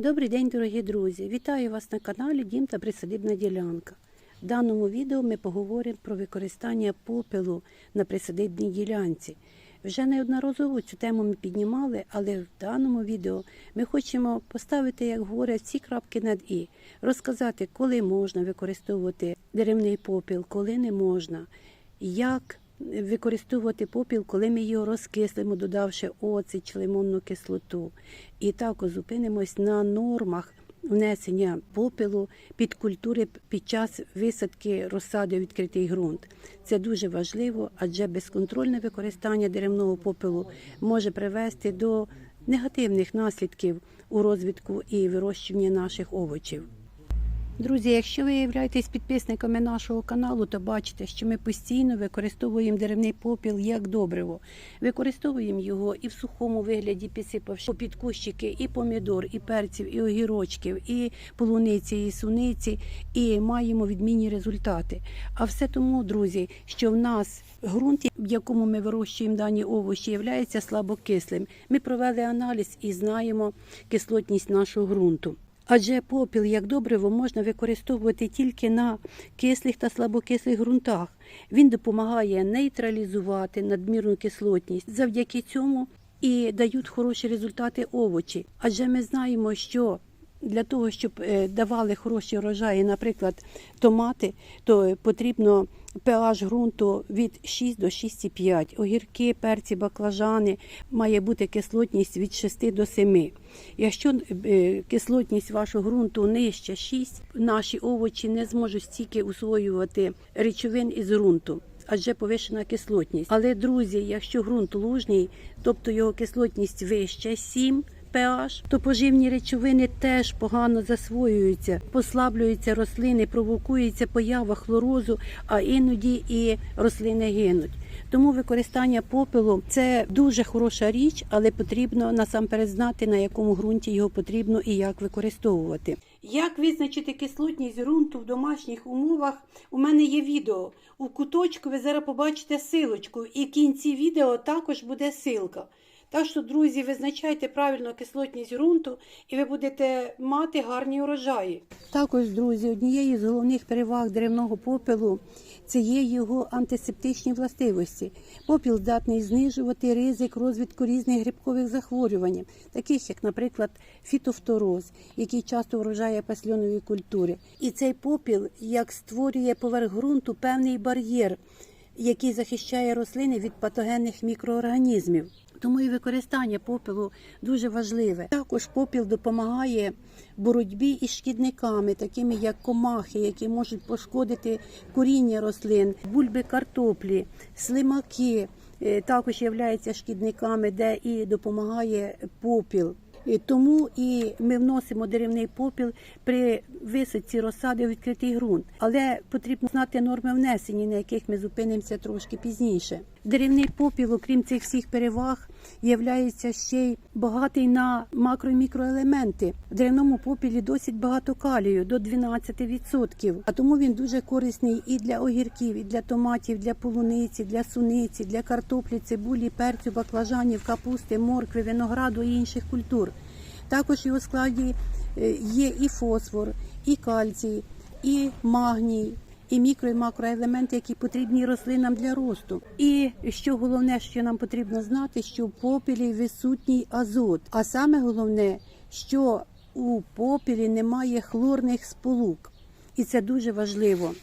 Добрий день, дорогі друзі! Вітаю вас на каналі Дім та Присадибна ділянка. В даному відео ми поговоримо про використання попелу на присадибній ділянці. Вже неодноразово цю тему ми піднімали, але в даному відео ми хочемо поставити, як говорять, всі крапки над і, розказати, коли можна використовувати деревний попіл, коли не можна, як використовувати попіл, коли ми його розкислимо, додавши оцет чи лимонну кислоту. І також зупинимось на нормах внесення попелу під культури під час висадки розсади у відкритий ґрунт. Це дуже важливо, адже безконтрольне використання деревного попелу може привести до негативних наслідків у розвитку і вирощуванні наших овочів. Друзі, якщо ви являєтесь підписниками нашого каналу, то бачите, що ми постійно використовуємо деревний попіл як добриво. Використовуємо його і в сухому вигляді, підсипавши під кущики і помідор, і перців, і огірочків, і полуниці, і суниці, і маємо відмінні результати. А все тому, друзі, що в нас ґрунт, в якому ми вирощуємо дані овочі, є слабокислим. Ми провели аналіз і знаємо кислотність нашого ґрунту. Адже попіл як добриво можна використовувати тільки на кислих та слабокислих ґрунтах. Він допомагає нейтралізувати надмірну кислотність. Завдяки цьому і дають хороші результати овочі. Адже ми знаємо, що для того, щоб е, давали хороші врожаї, наприклад, томати, то потрібно pH ґрунту від 6 до 6,5. Огірки, перці, баклажани має бути кислотність від 6 до 7. Якщо е, кислотність вашого ґрунту нижче 6, наші овочі не зможуть стільки усвоювати речовин із ґрунту. Адже повищена кислотність. Але, друзі, якщо ґрунт лужній, тобто його кислотність вища 7, pH, то поживні речовини теж погано засвоюються, послаблюються рослини, провокується поява хлорозу, а іноді і рослини гинуть. Тому використання попелу це дуже хороша річ, але потрібно насамперед знати, на якому ґрунті його потрібно і як використовувати. Як визначити кислотність ґрунту в домашніх умовах? У мене є відео. У куточку ви зараз побачите силочку, і в кінці відео також буде силка. Так що, друзі, визначайте правильно кислотність ґрунту і ви будете мати гарні урожаї. Також, друзі, однією з головних переваг деревного попелу це є його антисептичні властивості. Попіл здатний знижувати ризик розвитку різних грибкових захворювань, таких як, наприклад, фітофтороз, який часто вражає пасльонові культури. І цей попіл як створює поверх ґрунту певний бар'єр, який захищає рослини від патогенних мікроорганізмів. Тому і використання попелу дуже важливе. Також попіл допомагає боротьбі із шкідниками, такими як комахи, які можуть пошкодити коріння рослин, бульби картоплі, слимаки. е, Також являються шкідниками, де і допомагає попіл. Тому і ми вносимо деревний попіл при висадці розсади у відкритий ґрунт. Але потрібно знати норми внесення, на яких ми зупинимося трошки пізніше. Деревний попіл, окрім цих всіх переваг, являється ще й багатий на макро і мікроелементи. В деревному попілі досить багато калію до 12%. А тому він дуже корисний і для огірків, і для томатів, для полуниці, для суниці, для картоплі, цибулі, перцю, баклажанів, капусти, моркви, винограду і інших культур. Також в його складі е, є і фосфор, і кальцій, і магній, і мікро і макроелементи, які потрібні рослинам для росту. І що головне, що нам потрібно знати, що в попілі відсутній азот. А саме головне, що у попілі немає хлорних сполук. І це дуже важливо.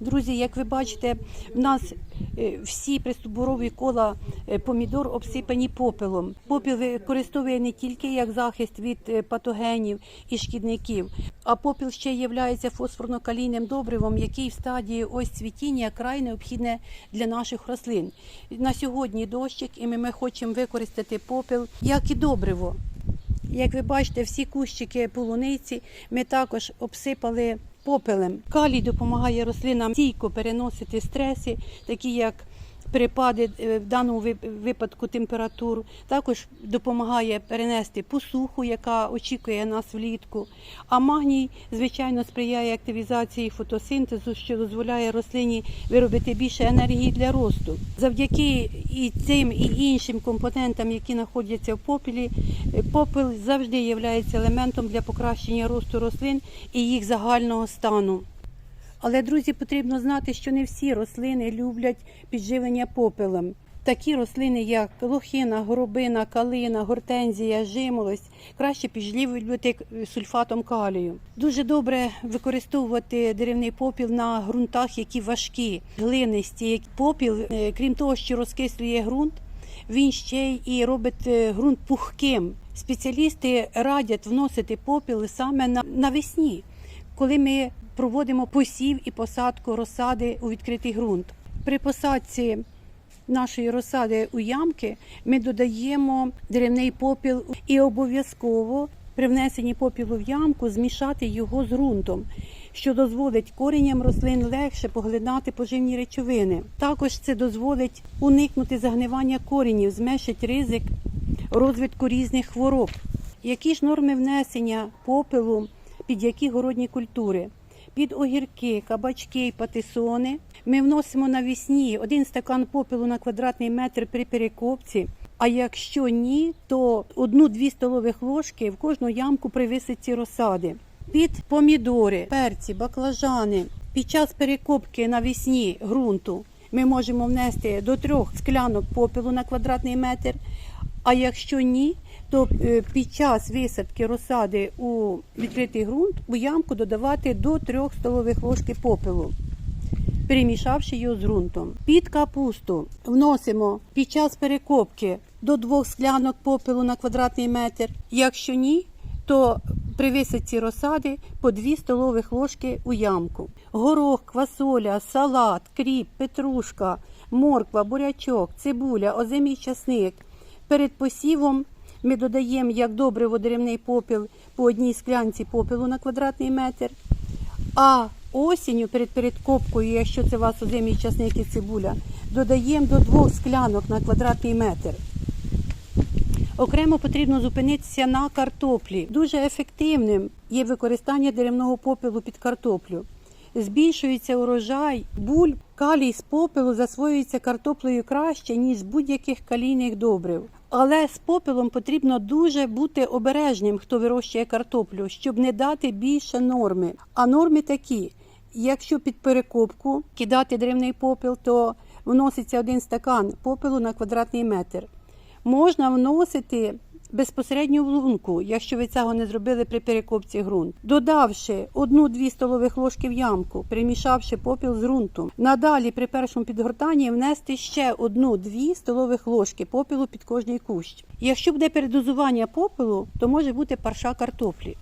Друзі, як ви бачите, в нас е, всі пристоборові кола е, помідор обсипані попелом. Попіл використовує не тільки як захист від е, патогенів і шкідників, а попіл ще є фосфорно-калійним добривом, який в стадії ось цвітіння край необхідне для наших рослин. На сьогодні дощик, і ми, хочемо використати попіл як і добриво. Як ви бачите, всі кущики полуниці ми також обсипали попелем. Калій допомагає рослинам стійко переносити стреси, такі як перепади е, в даному випадку температур. Також допомагає перенести посуху, яка очікує нас влітку. А магній, звичайно, сприяє активізації фотосинтезу, що дозволяє рослині виробити більше енергії для росту. Завдяки і цим і іншим компонентам, які знаходяться в попелі, е, попел завжди є елементом для покращення росту рослин і їх загального стану. Але, друзі, потрібно знати, що не всі рослини люблять підживлення попелом. Такі рослини, як лохина, горобина, калина, гортензія, жимолость, краще підживлювати сульфатом калію. Дуже добре використовувати деревний попіл на ґрунтах, які важкі, глинисті. Попіл, е, крім того, що розкислює ґрунт, він ще й робить е, ґрунт пухким. Спеціалісти радять вносити попіл саме на навесні, коли ми проводимо посів і посадку розсади у відкритий ґрунт. При посадці нашої розсади у ямки ми додаємо деревний попіл і обов'язково при внесенні попілу в ямку змішати його з ґрунтом, що дозволить коренням рослин легше поглинати поживні речовини. Також це дозволить уникнути загнивання коренів, зменшить ризик розвитку різних хвороб. Які ж норми внесення попелу під які городні культури? Під огірки, кабачки і патисони ми вносимо навісні один стакан попелу на квадратний метр при перекопці. А якщо ні, то одну-дві столових ложки в кожну ямку при висадці розсади. Під помідори, перці, баклажани. Під час перекопки навісні ґрунту ми можемо внести до трьох склянок попелу на квадратний метр. А якщо ні, то е, під час висадки розсади у відкритий ґрунт у ямку додавати до 3 столових ложки попелу, перемішавши його з ґрунтом. Під капусту вносимо під час перекопки до 2 склянок попелу на квадратний метр. Якщо ні, то при висадці розсади по 2 столових ложки у ямку. Горох, квасоля, салат, кріп, петрушка, морква, бурячок, цибуля, озимий часник. Перед посівом ми додаємо як добриво деревний попіл по одній склянці попелу на квадратний метр. А осінню перед передкопкою, якщо це у вас озимий часник і цибуля, додаємо до двох склянок на квадратний метр. Окремо потрібно зупинитися на картоплі. Дуже ефективним є використання деревного попелу під картоплю. Збільшується урожай, буль, калій з попелу засвоюється картоплею краще, ніж будь-яких калійних добрив. Але з попелом потрібно дуже бути обережним, хто вирощує картоплю, щоб не дати більше норми. А норми такі: якщо під перекопку кидати деревний попел, то вноситься один стакан попелу на квадратний метр. Можна вносити безпосередньо в лунку, якщо ви цього не зробили при перекопці ґрунт, додавши 1-2 столових ложки в ямку, примішавши попіл з ґрунтом. Надалі при першому підгортанні внести ще 1-2 столових ложки попілу під кожний кущ. Якщо буде передозування попелу, то може бути парша картоплі.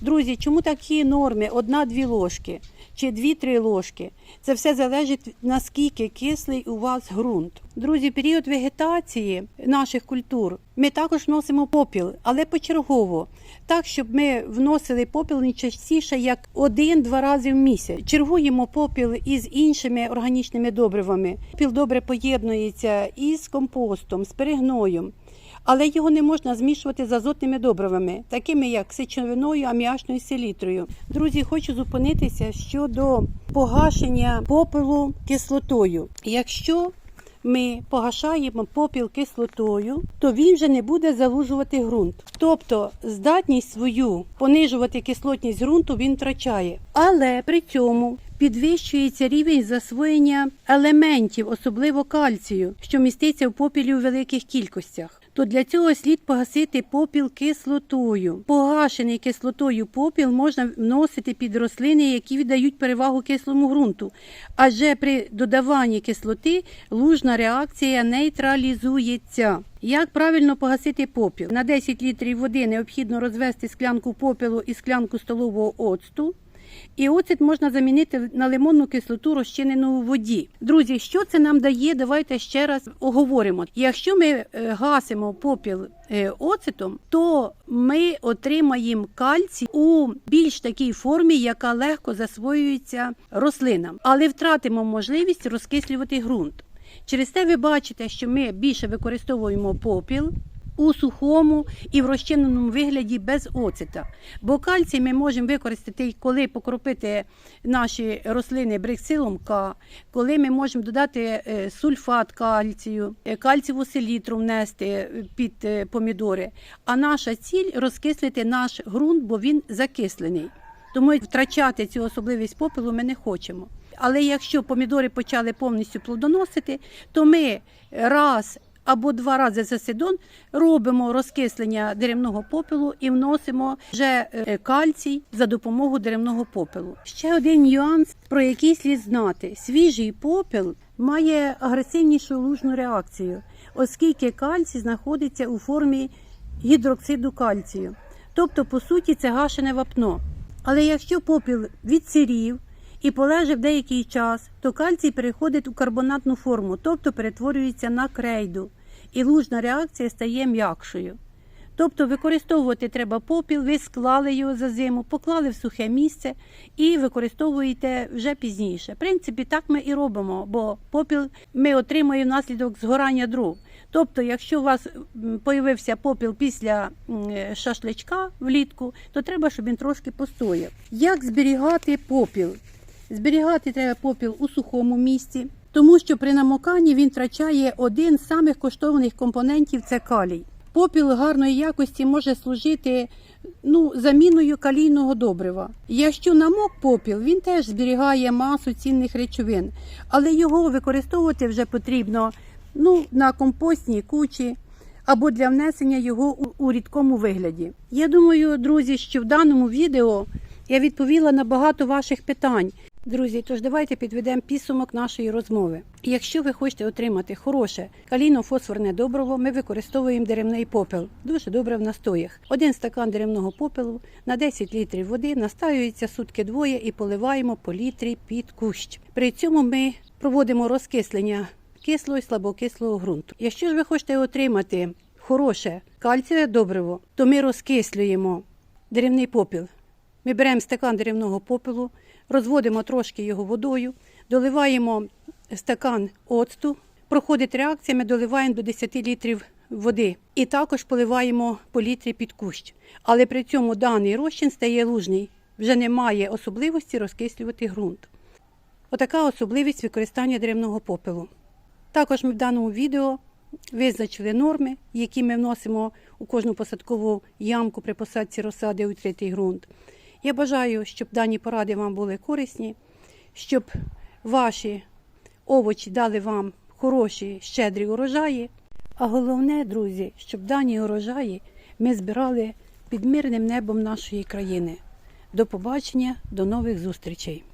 Друзі, чому такі норми? Одна-дві ложки чи дві-три ложки. Це все залежить наскільки кислий у вас ґрунт. Друзі, період вегетації наших культур ми також вносимо попіл, але почергово, так щоб ми вносили попіл не частіше як один-два рази в місяць. Чергуємо попіл із іншими органічними добривами. Попіл добре поєднується із компостом, з перегноєм. Але його не можна змішувати з азотними добривами, такими як сечовиною, аміачною селітрою. Друзі, хочу зупинитися щодо погашення попелу кислотою. Якщо ми погашаємо попіл кислотою, то він вже не буде залужувати ґрунт. Тобто здатність свою понижувати кислотність ґрунту він втрачає. Але при цьому підвищується рівень засвоєння елементів, особливо кальцію, що міститься в попілі у великих кількостях. То для цього слід погасити попіл кислотою. Погашений кислотою попіл можна вносити під рослини, які віддають перевагу кислому ґрунту. Адже при додаванні кислоти лужна реакція нейтралізується. Як правильно погасити попіл? На 10 літрів води необхідно розвести склянку попелу і склянку столового оцту. І оцет можна замінити на лимонну кислоту, розчинену у воді. Друзі, що це нам дає? Давайте ще раз оговоримо. Якщо ми е, гасимо попіл е, оцетом, то ми отримаємо кальцій у більш такій формі, яка легко засвоюється рослинам, але втратимо можливість розкислювати ґрунт. Через те ви бачите, що ми більше використовуємо попіл у сухому і в розчиненому вигляді без оцита. Бо кальцій ми можемо використати, коли покропити наші рослини бриксилом К, коли ми можемо додати е, сульфат кальцію, е, кальцієву селітру внести е, під помідори. А наша ціль розкислити наш ґрунт, бо він закислений. Тому втрачати цю особливість попелу ми не хочемо. Але якщо помідори почали повністю плодоносити, то ми раз або два рази за сезон робимо розкислення деревного попелу і вносимо вже е, кальцій за допомогою деревного попелу. Ще один нюанс, про який слід знати: свіжий попел має агресивнішу лужну реакцію, оскільки кальцій знаходиться у формі гідроксиду кальцію. Тобто, по суті, це гашене вапно. Але якщо попіл відсирів і полежав деякий час, то кальцій переходить у карбонатну форму, тобто перетворюється на крейду, і лужна реакція стає м'якшою. Тобто використовувати треба попіл, ви склали його за зиму, поклали в сухе місце і використовуєте вже пізніше. В принципі, так ми і робимо, бо попіл ми отримуємо внаслідок згорання дров. Тобто, якщо у вас появився попіл після шашличка влітку, то треба, щоб він трошки постояв. Як зберігати попіл? Зберігати треба попіл у сухому місці, тому що при намоканні він втрачає один з самих коштовних компонентів це калій. Попіл гарної якості може служити ну, заміною калійного добрива. Якщо намок попіл, він теж зберігає масу цінних речовин, але його використовувати вже потрібно ну, на компостній кучі або для внесення його у, рідкому вигляді. Я думаю, друзі, що в даному відео я відповіла на багато ваших питань. Друзі, тож давайте підведемо підсумок нашої розмови. Якщо ви хочете отримати хороше калійно-фосфорне добриво, ми використовуємо деревний попел. Дуже добре в настоях. Один стакан деревного попелу на 10 літрів води настаюється сутки двоє і поливаємо по літрі під кущ. При цьому ми проводимо розкислення кислого і слабокислого ґрунту. Якщо ж ви хочете отримати хороше кальцієве добриво, то ми розкислюємо деревний попіл. Ми беремо стакан деревного попелу, розводимо трошки його водою, доливаємо стакан оцту, проходить реакція, ми доливаємо до 10 літрів води і також поливаємо по літрі під кущ. Але при цьому даний розчин стає лужний, вже немає особливості розкислювати ґрунт. Отака особливість використання деревного попелу. Також ми в даному відео визначили норми, які ми вносимо у кожну посадкову ямку при посадці розсади у третій ґрунт. Я бажаю, щоб дані поради вам були корисні, щоб ваші овочі дали вам хороші, щедрі урожаї. А головне, друзі, щоб дані урожаї ми збирали під мирним небом нашої країни. До побачення, до нових зустрічей!